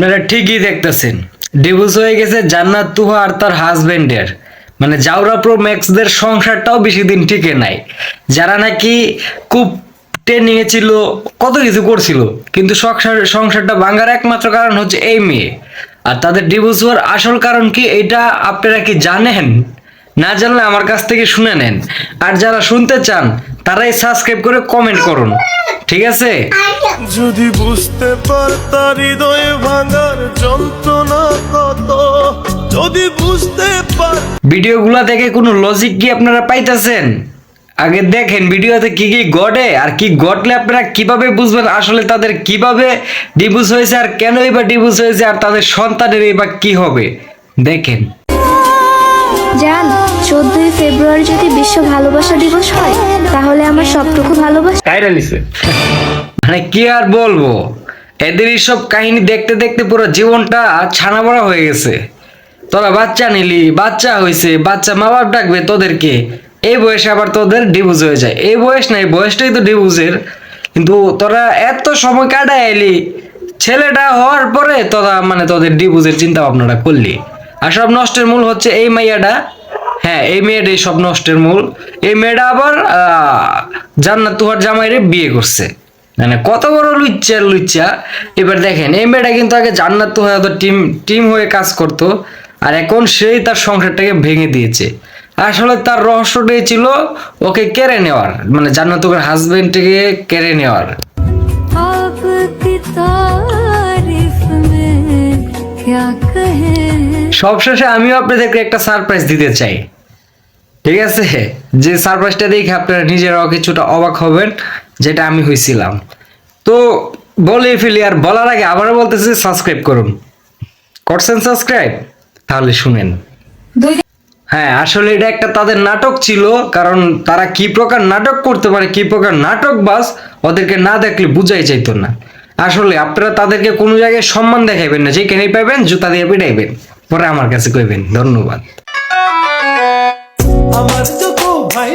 আপনারা ঠিকই দেখতেছেন। ডিভোর্স হয়ে গেছে জান্নাত তুহা আর তার হাজবেন্ডের মানে জাউরা প্রো ম্যাক্সদের সংসারটাও বেশি দিন টিকে নাই। যারা নাকি খুব ট্রেনিংয়ে ছিল, কত কিছু করছিল, কিন্তু সংসার, সংসারটা ভাঙার একমাত্র কারণ হচ্ছে এই মেয়ে। আর তাদের ডিভোর্স হওয়ার আসল কারণ কি, এটা আপনারা কি জানেন? না জানলে আমার কাছ থেকে শুনে নেন। আর যারা শুনতে চান, তারাই সাবস্ক্রাইব করে কমেন্ট করুন। ঠিক আছে? যদি বুঝতে পারতা হৃদয় ভাঙার যন্ত্রণা কত যদি বুঝতে পার ভিডিওগুলো দেখে কোনো লজিক কি আপনারা পাইতেছেন? আগে দেখেন ভিডিওতে কি কি ঘটে আর কি ঘটলে আপনারা কীভাবে বুঝবেন আসলে তাদের কীভাবে ডিভোর্স হয়েছে আর কেনই বা ডিভোর্স হয়েছে আর তাদের সন্তানের বা কি হবে? দেখেন। জান, চোদ্দই ফেব্রুয়ারি যদি বিশ্ব ভালোবাসা দিবস হয়, তাহলে আমার সবটুকু ভালোবাসা। মানে কি আর বলব? এদের কাহিনী দেখতে দেখতে পুরো জীবনটা হয়ে গেছে। তোরা বাচ্চা নিলি, বাচ্চা হয়েছে বাচ্চা মা বাপ ডাকবে তোদেরকে। এই বয়সে আবার তোদের ডিভোর্স হয়ে যায়। এই বয়স না, এই বয়সটাই তো ডিভোর্সের কিন্তু তোরা এত সময় কাটায় এলি, ছেলেটা হওয়ার পরে তোরা মানে তোদের ডিভোর্সের চিন্তা ভাবনাটা করলি। আর সব নষ্টের মূল হচ্ছে এই মাইয়াটা। হ্যাঁ এই মেয়েটাই সব নষ্টের মূল। এই মেয়েটা আবার জান্নাত তুহার জামাইরে বিয়ে করছে। মানে কত বড় লুচ্চা লুচ্চা। এবার দেখেন, এই মেয়েটা কিন্তু আগে জান্নাত তুহা টিম টিম হয়ে কাজ করতো, আর এখন সেই তার সংসারটাকে ভেঙে দিয়েছে। আসলে তার রহস্যটাই ছিল, ওকে কেড়ে নেওয়ার। মানে জান্নাত তুহার হাজবেন্ডকে কেড়ে নেওয়ার। সবশেষে আমিও আপনাদেরকে একটা সারপ্রাইজ দিতে চাই। ঠিক আছে? যে সারপ্রাইজটা দেখে আপনারা নিজেরাও কিছুটা অবাক হবেন যেটা আমি হয়েছিলাম তো বলে ফেলি আর বলার আগে আবারও বলতেছি সাবস্ক্রাইব করুন। করছেন সাবস্ক্রাইব তাহলে শুনেন। হ্যাঁ আসলে এটা একটা তাদের নাটক ছিল কারণ তারা কি প্রকার নাটক করতে পারে কি প্রকার নাটক বাস ওদেরকে না দেখলে বুঝাই যাইতো না। আসলে আপনারা তাদেরকে কোনো জায়গায় সম্মান দেখাইবেন না যেখানেই পাইবেন জুতা দিয়ে পিটাইবেন। পরে আমার কাছে কইবেন ধন্যবাদ। আমার তো ভাই